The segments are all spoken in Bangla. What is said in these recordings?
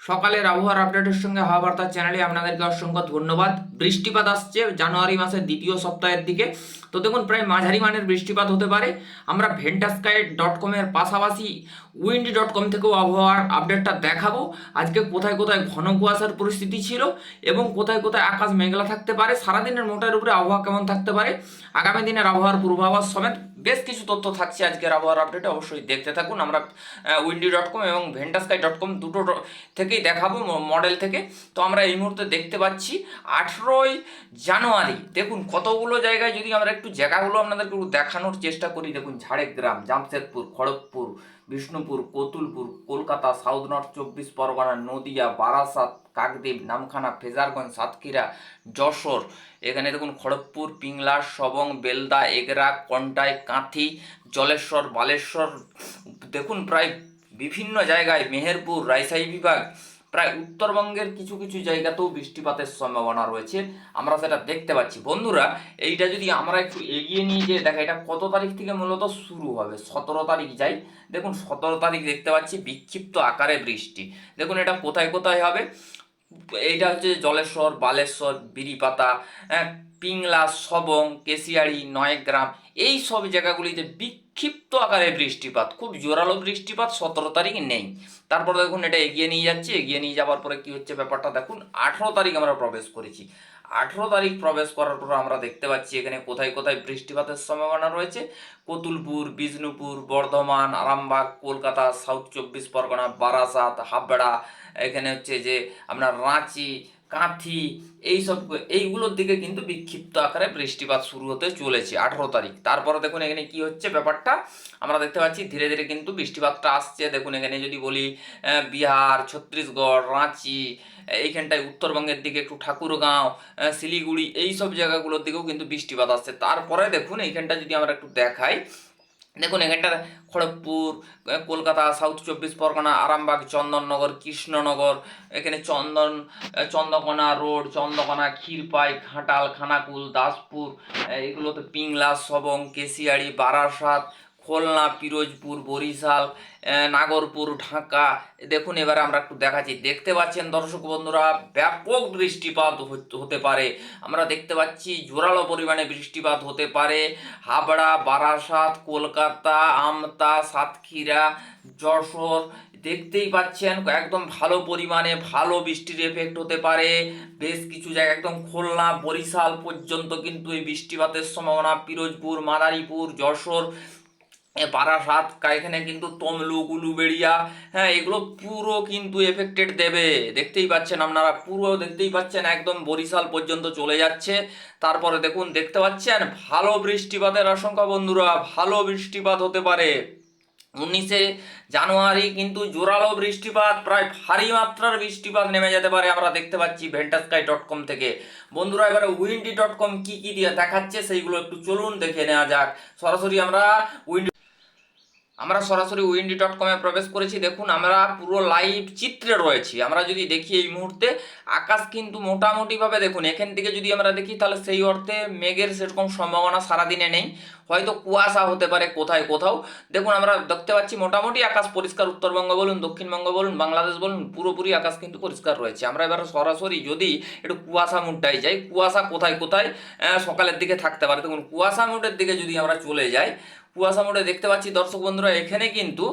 সকালের আবহাওয়ার আপডেটের সঙ্গে হাওয়া বার্তা চ্যানেলে আপনাদেরকে অসংখ্য ধন্যবাদ। বৃষ্টিপাত আসছে, জানুয়ারি মাসের দ্বিতীয় সপ্তাহের দিকে। তো দেখুন, প্রায় মাঝারি মানের বৃষ্টিপাত হতে পারে। আমরা ভেন্টাস্কাই ডট কমের পাশাপাশি উইন্ডি ডট কম থেকেও আবহাওয়ার আপডেটটা দেখাবো। আজকে কোথায় কোথায় ঘন কুয়াশার পরিস্থিতি ছিল এবং কোথায় কোথায় আকাশ মেঘলা থাকতে পারে, সারাদিনের মোটার উপরে আবহাওয়া কেমন থাকতে পারে, আগামী দিনের আবহাওয়ার পূর্বাভাস সমেত বেশ কিছু তথ্য থাকছে আজকের আবহাওয়ার আপডেটে। অবশ্যই দেখতে থাকুন। আমরা উইন্ডি ডট কম এবং ভেন্টাস্কাই ডট কম দুটো ড- থেকেই দেখাবো মডেল থেকে। তো আমরা এই মুহূর্তে দেখতে পাচ্ছি আঠেরোই জানুয়ারি। দেখুন, কতগুলো জায়গায় যদি আমরা একটু জায়গাগুলো আপনাদেরকে একটু দেখানোর চেষ্টা করি, দেখুন, ঝাড়গ্রাম, জামশেদপুর, খড়গপুর, বিষ্ণুপুর, কতুলপুর, কলকাতা সাউথ নর্থ চব্বিশ পরগনা, নদিয়া, বারাসাত, কাকদ্বীপ, নামখানা, ফেজারগঞ্জ, সাতক্ষীরা, যশোর। এখানে দেখুন, খড়গপুর, পিংলা সবং বেলদা, এগরা, কন্টাই, কাঁথি, জলেশ্বর, বালেশ্বর। দেখুন, প্রায় বিভিন্ন জায়গায় মেহেরপুর রাইসাই বিভাগ প্রায় উত্তরবঙ্গের কিছু কিছু জায়গাতেও বৃষ্টিপাতের সম্ভাবনা রয়েছে। আমরা সেটা দেখতে পাচ্ছি। বন্ধুরা এইটা যদি আমরা একটু এগিয়ে নিয়ে যে দেখা এটা কত তারিখ থেকে মূলত শুরু হবে? সতেরো তারিখ যাই। দেখুন সতেরো তারিখ দেখতে পাচ্ছি বিক্ষিপ্ত আকারে বৃষ্টি। দেখুন এটা কোথায় কোথায় হবে? এইটা হচ্ছে জলেশ্বর বালেশ্বর বিরিপাতা হ্যাঁ, পিংলা সবং কেশিয়াড়ি নয়গ্রাম এই সব জায়গাগুলিতে বিক্ষিপ্ত আকারে বৃষ্টিপাত, খুব জোরালো বৃষ্টিপাত সতেরো তারিখ নেই। তারপর দেখুন এটা এগিয়ে নিয়ে যাচ্ছে, এগিয়ে নিয়ে যাওয়ার পরে কি হচ্ছে ব্যাপারটা দেখুন, আঠেরো তারিখ আমরা প্রবেশ করেছি। আঠেরো তারিখ প্রবেশ করার পর আমরা দেখতে পাচ্ছি এখানে কোথায় কোথায় বৃষ্টিপাতের সম্ভাবনা রয়েছে। কতুলপুর, বিষ্ণুপুর, বর্ধমান, আরামবাগ, কলকাতা, সাউথ চব্বিশ পরগনা, বারাসাত, হাবড়া, এখানে হচ্ছে যে আপনার রাঁচি কাঁথি, এইসব এইগুলোর দিকে কিন্তু বিক্ষিপ্ত আকারে বৃষ্টিপাত শুরু হতে চলেছে আঠেরো তারিখ। তারপরে দেখুন এখানে কি হচ্ছে ব্যাপারটা? আমরা দেখতে পাচ্ছি ধীরে ধীরে কিন্তু বৃষ্টিপাতটা আসছে। দেখুন এখানে যদি বলি বিহার, ছত্তিশগড়, রাঁচি, এইখানটায় উত্তরবঙ্গের দিকে একটু ঠাকুরগাঁও শিলিগুড়ি এই সব জায়গাগুলোর দিকেও কিন্তু বৃষ্টিপাত আসছে। তারপরে দেখুন এইখানটা যদি আমরা একটু দেখাই দেখুন এখানটা খড়গপুর কলকাতা সাউথ চব্বিশ পরগনা, আরামবাগ, চন্দননগর, কৃষ্ণনগর, এখানে চন্দন চন্দ্রকোনা রোড চন্দ্রকোনা ক্ষীরপাই, ঘাটাল, খানাকুল, দাসপুর এগুলোতে পিংলা, সবং, কেশিয়াড়ি, বারাসাত খুলনা, পিরোজপুর, বরিশাল নাগরপুর, ঢাকা। দেখুন, এবারে আমরা একটু দেখাচ্ছি। দেখতে পাচ্ছেন, দর্শক বন্ধুরা, ব্যাপক বৃষ্টিপাত হতে- পারে। আমরা দেখতে পাচ্ছি, জোরালো পরিমাণে বৃষ্টিপাত হতে পারে। হাবড়া, বারাসাত, কলকাতা, আমতা, সাতক্ষীরা, যশোর, দেখতেই পাচ্ছেন, একদম ভালো পরিমাণে ভালো বৃষ্টির এফেক্ট হতে পারে। বেশ কিছু জায়গা, একদম খুলনা, বরিশাল পর্যন্ত কিন্তু এই বৃষ্টিপাতের সম্ভাবনা। পিরোজপুর, মাদারীপুর, যশোর কা- এখানে কিন্তু তমলু, গুলুবেড়িয়া হ্যাঁ এগুলো পুরো কিন্তু এফেক্টেড দেবে। দেখতেই পাচ্ছেন আপনারা, পুরো দেখতেই পাচ্ছেন, একদম বরিশাল পর্যন্ত চলে যাচ্ছে। তারপরে দেখুন, দেখতে পাচ্ছেন, ভালো বৃষ্টিপাতের আশঙ্কা বন্ধুরা, ভালো বৃষ্টিপাত হতে পারে। উনিশে জানুয়ারি কিন্তু জোরালো বৃষ্টিপাত, প্রায় ভারী মাত্রার বৃষ্টিপাত নেমে যেতে পারে, আমরা দেখতে পাচ্ছি ভেন্টাস্কাই ডট কম থেকে। বন্ধুরা, এবারে উইন্ডি ডট কম কী কী দিয়ে দেখাচ্ছে, সেইগুলো একটু চলুন, দেখে নেওয়া যাক। সরাসরি আমরা উইন্ডি আমরা সরাসরি উইন্ডি ডট কমে প্রবেশ করেছি। দেখুন, আমরা পুরো লাইভ চিত্রে রয়েছি। আমরা যদি দেখি এই মুহূর্তে, আকাশ কিন্তু মোটামুটিভাবে দেখুন, এখান থেকে যদি আমরা দেখি, তাহলে সেই অর্থে মেঘের সেরকম সম্ভাবনা সারাদিনে নেই। হয়তো কুয়াশা হতে পারে কোথায় কোথাও। দেখুন, আমরা দেখতে পাচ্ছি মোটামুটি আকাশ পরিষ্কার। উত্তরবঙ্গ বলুন, দক্ষিণবঙ্গ বলুন, বাংলাদেশ বলুন, পুরোপুরি আকাশ কিন্তু পরিষ্কার রয়েছে। আমরা এবার সরাসরি যদি একটু কুয়াশা মুডটাই যাই, কুয়াশা কোথায় কোথায় সকালের দিকে থাকতে পারে। দেখুন, কুয়াশা মুডের দিকে যদি আমরা চলে যাই কুয়াশা মোড়ে দেখতে পাচ্ছি দর্শক বন্ধুরা, এখানে কিন্তু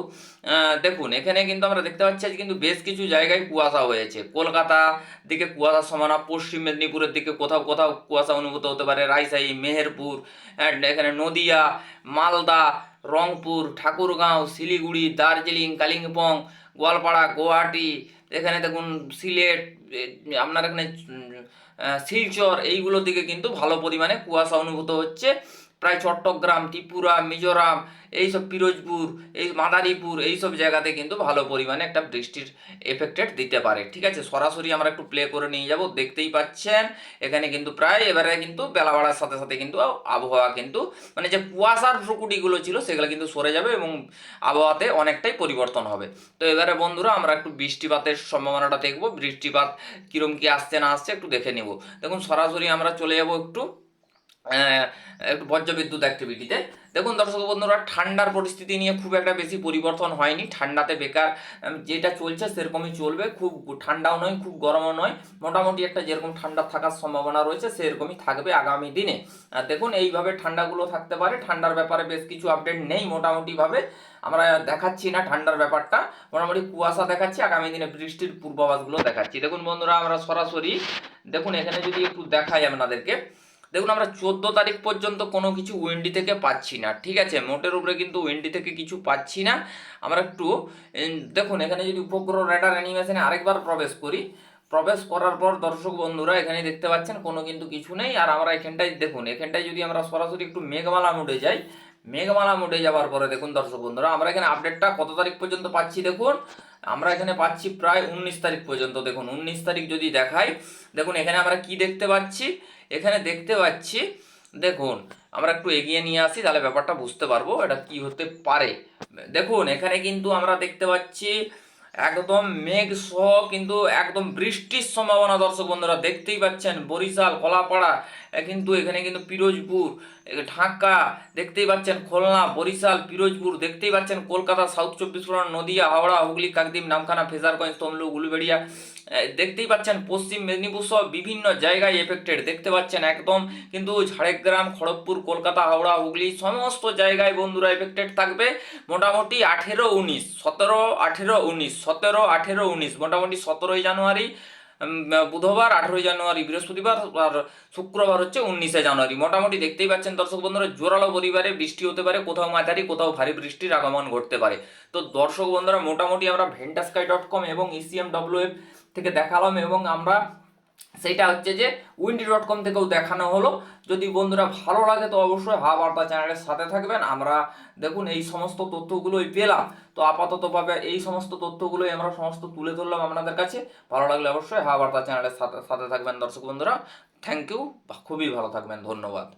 দেখুন, এখানে কিন্তু আমরা দেখতে পাচ্ছি আজ কিন্তু বেশ কিছু জায়গায় কুয়াশা হয়েছে। কলকাতা দিকে কুয়াশার সমানা, পশ্চিম মেদিনীপুরের দিকে কোথাও কোথাও কুয়াশা অনুভূত হতে পারে। রাজশাহী, মেহেরপুর অ্যান্ড এখানে নদিয়া, মালদা, রংপুর, ঠাকুরগাঁও, শিলিগুড়ি, দার্জিলিং, কালিম্পং, গোয়ালপাড়া, গুয়াহাটি, এখানে দেখুন সিলেট আপনার এখানে শিলচর, এইগুলোর দিকে কিন্তু ভালো পরিমাণে কুয়াশা অনুভূত হচ্ছে। প্রায় চট্টগ্রাম, ত্রিপুরা, মিজোরাম, এইসব পিরোজপুর, এই মাদারীপুর, এইসব জায়গাতে কিন্তু ভালো পরিমাণে একটা বৃষ্টির এফেক্টেড দিতে পারে, ঠিক আছে? সরাসরি আমরা একটু প্লে করে নিয়ে যাব, দেখতেই পাচ্ছেন। এখানে কিন্তু প্রায় এবারে কিন্তু বেলা বাড়ার সাথে সাথে কিন্তু আবহাওয়া কিন্তু মানে যে কুয়াশার প্রকুটিগুলো ছিল সেগুলো কিন্তু সরে যাবে এবং আবহাওয়াতে অনেকটাই পরিবর্তন হবে। তো এবারে বন্ধুরা আমরা একটু বৃষ্টিপাতের সম্ভাবনাটা দেখব, বৃষ্টিপাত কীরম কি আসছে না আসছে একটু দেখে নিব। দেখুন, সরাসরি আমরা চলে যাব একটু। বজ্রবিদ্যুৎ অ্যাক্টিভিটিতে দেখুন দর্শক বন্ধুরা, ঠান্ডার পরিস্থিতি নিয়ে খুব একটা বেশি পরিবর্তন হয়নি। ঠান্ডাতে বেকার যেটা চলছে সেরকমই চলবে। খুব ঠান্ডাও নয়, খুব গরমও নয়। মোটামুটি একটা যেরকম ঠান্ডা থাকার সম্ভাবনা রয়েছে, সেরকমই থাকবে আগামী দিনে। দেখুন, এইভাবে ঠান্ডাগুলো থাকতে পারে। ঠান্ডার ব্যাপারে বেশ কিছু আপডেট নেই মোটামুটিভাবে। আমরা দেখাচ্ছি না ঠান্ডার ব্যাপারটা। মোটামুটি কুয়াশা দেখাচ্ছি, আগামী দিনে বৃষ্টির পূর্বাভাসগুলো দেখাচ্ছি। দেখুন বন্ধুরা, আমরা সরাসরি, দেখুন, এখানে যদি একটু দেখাই আপনাদেরকে। দেখুন, আমরা চোদ্দ তারিখ পর্যন্ত কোনো কিছু উইন্ডি থেকে পাচ্ছি না, ঠিক আছে? মোটের উপরে কিন্তু উইন্ডি থেকে কিছু পাচ্ছি না। আমরা একটু দেখুন, এখানে যদি উপগ্রহ রেডার অ্যানিমেশনে আরেকবার প্রবেশ করি, প্রবেশ করার পর দর্শক বন্ধুরা, এখানে দেখতে পাচ্ছেন, কোনো কিন্তু কিছু নেই। আর আমরা এখানটায়, দেখুন, এখানটায় যদি আমরা সরাসরি একটু মেঘমালা মুডে যাই মেঘমালা মুটে যাওয়ার পরে দেখুন দর্শক বন্ধুরা, আমরা এখানে আপডেটটা কত তারিখ পর্যন্ত পাচ্ছি দেখুন? আমরা এখানে পাচ্ছি প্রায় উনিশ তারিখ পর্যন্ত দেখুন, উনিশ তারিখ যদি দেখাই, দেখুন এখানে আমরা কি দেখতে পাচ্ছি? এখানে দেখতে পাচ্ছি, দেখুন, আমরা একটু এগিয়ে নিয়ে আসি, তাহলে ব্যাপারটা বুঝতে পারব এটা কি হতে পারে। দেখুন, এখানে কিন্তু আমরা দেখতে পাচ্ছি একদম মেঘ সহ কিন্তু একদম বৃষ্টির সম্ভাবনা দর্শক বন্ধুরা দেখতেই পাচ্ছেন। বরিশাল, কলাপাড়া কিন্তু এখানে কিন্তু পিরোজপুর ঢাকা দেখতেই পাচ্ছেন। খুলনা, বরিশাল, পিরোজপুর দেখতেই পাচ্ছেন। কলকাতা, সাউথ চব্বিশ পরগনা, নদিয়া, হাওড়া, হুগলি, কাকদ্বীপ, নামখানা, ফেজারগঞ্জ, তমলুক, উলুবেড়িয়া দেখতেই পাচ্ছেন, পশ্চিম মেদিনীপুর সহ বিভিন্ন জায়গায় এফেক্টেড দেখতে পাচ্ছেন একদম। কিন্তু ঝাড়গ্রাম, খড়গপুর, কলকাতা, হাওড়া, হুগলি সমস্ত জায়গায় বন্ধুরা এফেক্টেড থাকবে। মোটামুটি আঠেরো, উনিশ, সতেরো, আঠেরো, উনিশ, সতেরো, আঠেরো, উনিশ, মোটামুটি সতেরোই জানুয়ারি বুধবার, আঠেরোই জানুয়ারি, বৃহস্পতিবার আর শুক্রবার হচ্ছে উনিশে জানুয়ারি। মোটামুটি দেখতেই পাচ্ছেন দর্শক বন্ধুরা, জোরালো পরিবারে বৃষ্টি হতে পারে, কোথাও মাঝারি, কোথাও ভারী বৃষ্টির আগমন ঘটতে পারে। তো দর্শক বন্ধুরা, মোটামুটি আমরা ভেন্টাস্কাই ডট কম এবং E ইসিএম ডব্লিউ থেকে দেখালাম এবং আমরা সেইটা হচ্ছে যে উইন্ডি ডট কম থেকেও দেখানো হলো। যদি বন্ধুরা ভালো লাগে তো অবশ্যই হা বার্তা চ্যানেলের সাথে থাকবেন। আমরা দেখুন এই সমস্ত তথ্যগুলোই পেলাম। তো আপাততভাবে এই সমস্ত তথ্যগুলোই আমরা সমস্ত তুলে ধরলাম আপনাদের কাছে। ভালো লাগলে অবশ্যই হা বার্তা চ্যানেলের সাথে সাথে থাকবেন দর্শক বন্ধুরা। থ্যাংক ইউ খুবই ভালো থাকবেন। ধন্যবাদ।